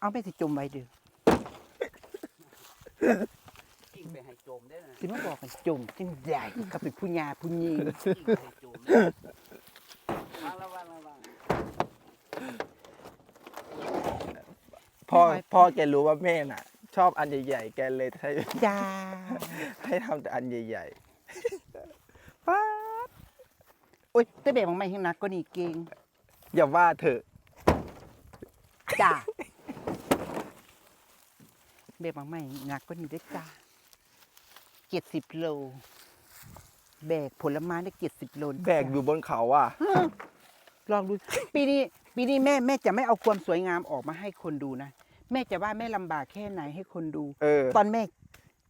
เอาไปสิจมไว้เด้อกิ้งไปให้โจมได้นะสิมาบอกกันจมจังใหญ่ก็เป็นผู้ยาผู้หญิงกิ้งไปให้โจมได้วางระวังระวังพ่อพ่อแกรู้ว่าแม่น่ะ ชอบอันใหญ่ๆแกเลยให้จ้าให้ทำแต่อันใหญ่ๆป้าดโอ๊ยแต่แบบของไม่ให้หนักก็นี่เก่ง อย่าว่าเถอะจ้าแบบของไม่หนักก็นี่ได้อจ้าเจ็ดสิบโล แบกผลไม้ได้เจ็ดสิบโลแบกอยู่บนเขาอะ ลองดู ปีนี้ ปีนี้แม่แม่จะไม่เอาความสวยงามออกมาให้คนดูนะ แม่จะว่าแม่ลำบากแค่ไหนให้คนดู เออ ตอนแม่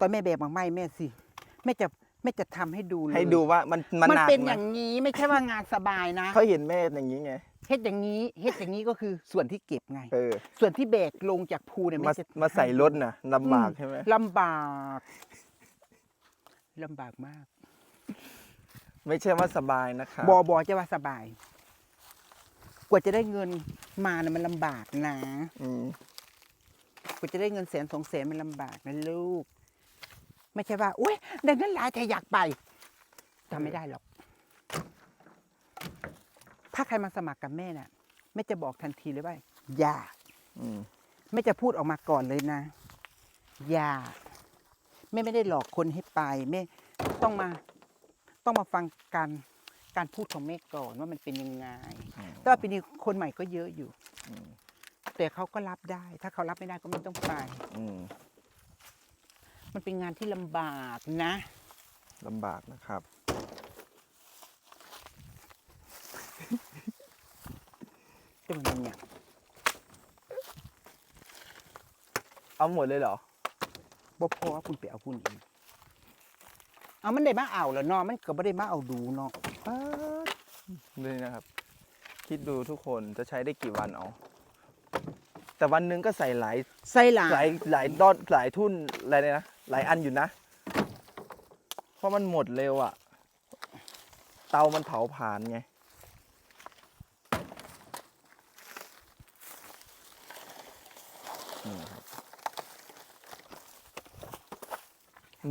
ตอนแม่แบกบางไม้แม่สิ แม่จะแม่จะทำให้ดูเลยให้ดูว่ามันมันมันหนักเป็นไหอย่างนี้ไม่ใช่ว่างานสบายนะเขาเห็นแม่อย่างนี้ไง เฮ็ดอย่างนี้เฮ็ดอย่างนี้ก็คือส่วนที่เก็บไง เออ ส่วนที่แบกลงจากภูเนี่ยมาแม่จะมาใส่รถน่ะลำบากใช่ไหมลำบากลำบากมากไม่ใช่ว่าสบายนะครับบอบอจะว่าสบาย กว่าจะได้เงินมาเนี่ยมันลำบากนะ อืมกว่าจะได้เงินแสนสองแสนมันลำบากนะลูก ไม่ใช่ว่าอุ้ยได้เงินหลายแต่อยากไปทำไม่ได้หรอก ถ้าใครมาสมัครกับแม่น่ะแม่จะบอกทันทีเลยว่าอย่าอืมแม่จะพูดออกมาก่อนเลยนะ อย่าแม่ไม่ได้หลอกคนให้ไปแม่ต้องมา ต้องมาฟังการการพูดของแม่ก่อนว่ามันเป็นยังไงแต่ว่าปีนี้คนใหม่ก็เยอะอยู่ อืมแต่เขาก็รับได้ ถ้าเขารับไม่ได้ก็ไม่ต้องไป อืมมันเป็นงานที่ลำบากนะ ลำบากนะครับ จะมันเนี่ย เอาหมดเลยเหรอบ่พอคุณไปเอาคุณเองเอามันได้มาเอาแล้วเนาะมันก็ไม่ได้มาเอาดูเนาะป๊าดนี่นะครับ คิดดูทุกคนจะใช้ได้กี่วันเอาแต่วันหนึงก็ใส่หลายใส่หลาหลายยหลายดอดหลายทุ่นอะไรเนี่ยนะหลายอันอยู่นะ เพราะมันหมดเร็วอะ่ะเตามันเผาผ่านไง นี่ครับ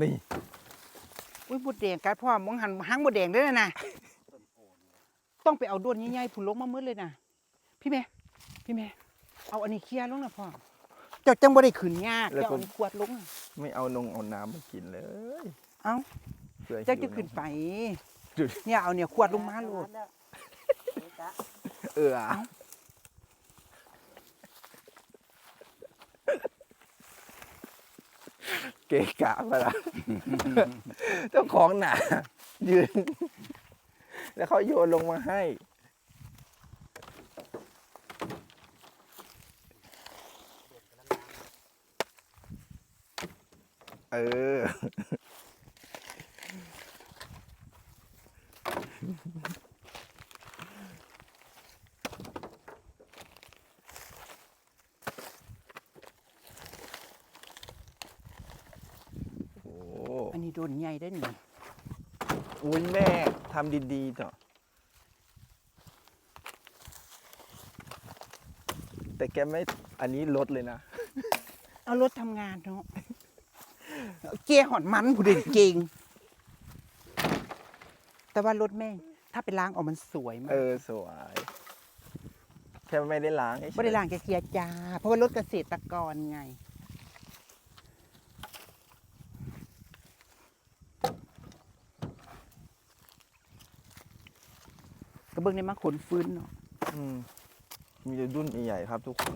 นี่อุ้ยบดแดงกัดพ่อมองหันหางบดแดงเด้วยนะต้องไปเอาด้วนใหญ่ๆผุนลงมาเมื่อเลยนะพี่แม่พี่แม่เอาอันนี้เคลียร์ลงนะพ่อเจ้าจังบ่ได้ขืนยากแล้วเจ้าก็เอาอันนี้ขวดลงน่ะไม่เอานงเอาน้ำมากินเลยเอ้าเพื่อเจ้าหิจะวขึ้นไปจุดเนี่ยเอาเนี่ยขวดลงมาโลดเออ เกะกะมาละเจ้าของหนายืน แล้วเขาโยนลงมาให้ เออโอ้ อั นนี้โดนใหญ่ได้อนี่อุ้ยแม่ทำดีๆเถอะแต่แกไม่อันนี้ลดเลยนะ เอารถทำงานเนาะเกียร์หอนมันผู้เด่นเก่งแต่ว่ารถแม่ง ถ้าไปล้างออกมันสวยมาเอกอสวย แค่ไม่ได้ล้างเฉยๆไม่ได้ล้างแค่เกียร์จ้า เพราะว่ารถเกษตรกรไง กระ เบื้องในมาขนฟื้นเนาะมมีแต่ดุ้นใหญ่ๆครับทุกคน